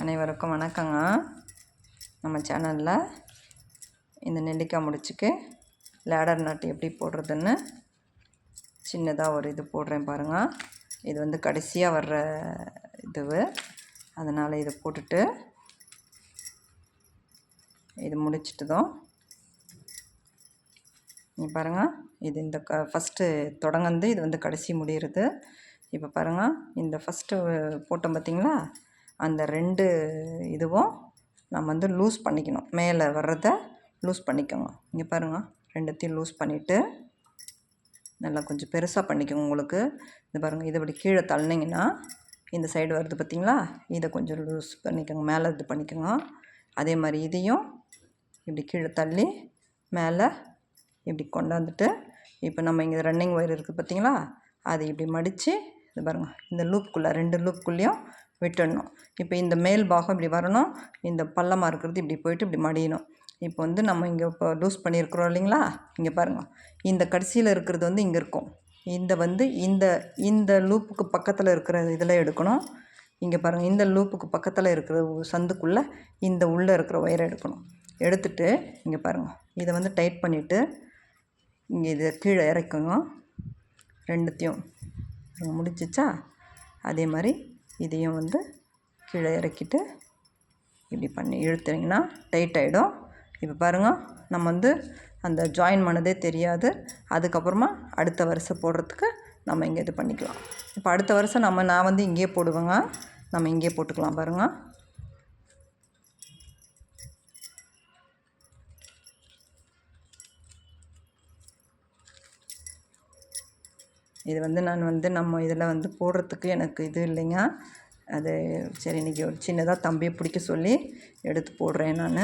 அனைவருக்கும் வணக்கங்க. நம்ம சேனலில் இந்த நெல்லிக்காய் முடிச்சுக்கு லேடர் நட்டு எப்படி போடுறதுன்னு சின்னதாக ஒரு இது போடுறேன் பாருங்கள் இது வந்து கடைசியாக வர்ற இதுவு. அதனால் இதை போட்டுட்டு இது முடிச்சிட்டதும் நீ பாருங்கள் இது இந்த க ஃபஸ்ட்டு தொடங்கந்து இது வந்து கடைசி முடிகிறது இப்போ பாருங்கள் இந்த ஃபஸ்ட்டு போட்டோம் பார்த்தீங்களா அந்த ரெண்டு இதுவும் நம்ம வந்து லூஸ் பண்ணிக்கணும். மேலே வர்றத லூஸ் பண்ணிக்கோங்க. இங்கே பாருங்கள் ரெண்டுத்தையும் லூஸ் பண்ணிவிட்டு நல்லா கொஞ்சம் பெருசாக பண்ணிக்கோங்க உங்களுக்கு. இது பாருங்கள் இதை இப்படி கீழே தள்ளினீங்கன்னா இந்த சைடு வருது பார்த்தீங்களா இதை கொஞ்சம் லூஸ் பண்ணிக்கோங்க. மேலே இது பண்ணிக்கோங்க. அதே மாதிரி இதையும் இப்படி கீழே தள்ளி மேலே இப்படி கொண்டாந்துட்டு இப்போ நம்ம இங்கே ரன்னிங் ஒயர் இருக்குது பார்த்தீங்களா அதை இப்படி மடித்து இது பாருங்கள் இந்த லூப்புக்குள்ளே ரெண்டு லூப்புக்குள்ளேயும் விட்டுடணும். இப்போ இந்த மேல் பாகம் இப்படி வரணும். இந்த பள்ளமாக இருக்கிறது இப்படி போயிட்டு இப்படி மடியணும். இப்போ வந்து நம்ம இங்கே இப்போ லூஸ் பண்ணியிருக்கிறோம் இல்லைங்களா? இங்கே பாருங்கள் இந்த கடைசியில் இருக்கிறது வந்து இங்கே இருக்கும். இந்த வந்து இந்த இந்த லூப்புக்கு பக்கத்தில் இருக்கிற இதில் எடுக்கணும். இங்கே பாருங்கள் இந்த லூப்புக்கு பக்கத்தில் இருக்கிற சந்துக்குள்ளே இந்த உள்ளே இருக்கிற ஒயரை எடுக்கணும். எடுத்துட்டு இங்கே பாருங்கள் இதை வந்து டைட் பண்ணிவிட்டு இங்கே இதை கீழே இறக்குங்க. ரெண்டுத்தையும் முடிச்சிச்சா அதே மாதிரி இதையும் வந்து கீழே இறக்கிட்டு இப்படி பண்ணி இழுத்துறீங்கன்னா டைட் ஆகிடும் இப்போ பாருங்கள் நம்ம வந்து அந்த ஜாயின் பண்ணதே தெரியாது. அதுக்கப்புறமா அடுத்த வருஷம் போடுறதுக்கு நம்ம இங்கே இது பண்ணிக்கலாம். இப்போ அடுத்த வருஷம் நம்ம நான் வந்து இங்கேயே போடுவேங்க. நம்ம இங்கேயே போட்டுக்கலாம் பாருங்கள் இது வந்து நான் வந்து நம்ம இதில் வந்து போடுறதுக்கு எனக்கு இது இல்லைங்க. அது சரி இன்றைக்கி ஒரு சின்னதாக தம்பியை பிடிக்க சொல்லி எடுத்து போடுறேன் நான்.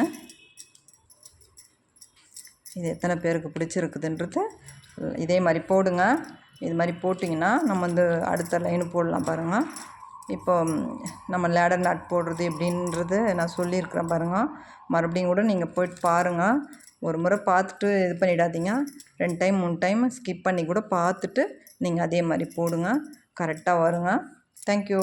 இது எத்தனை பேருக்கு பிடிச்சிருக்குதுன்றது இதே மாதிரி போடுங்க. இது மாதிரி போட்டிங்கன்னா நம்ம வந்து அடுத்த லைனு போடலாம் பாருங்கள் இப்போ நம்ம லேடர் நாட் போடுறது எப்படின்றது நான் சொல்லியிருக்கிறேன் பாருங்கள் மறுபடியும் கூட நீங்கள் போய்ட்டு பாருங்கள் ஒரு முறை பார்த்துட்டு இது பண்ணிடாதீங்க. ரெண்டு டைம் மூணு டைம் ஸ்கிப் பண்ணி கூட பார்த்துட்டு நீங்கள் அதே மாதிரி போடுங்க. கரெக்டாக வருங்க. தேங்க்யூ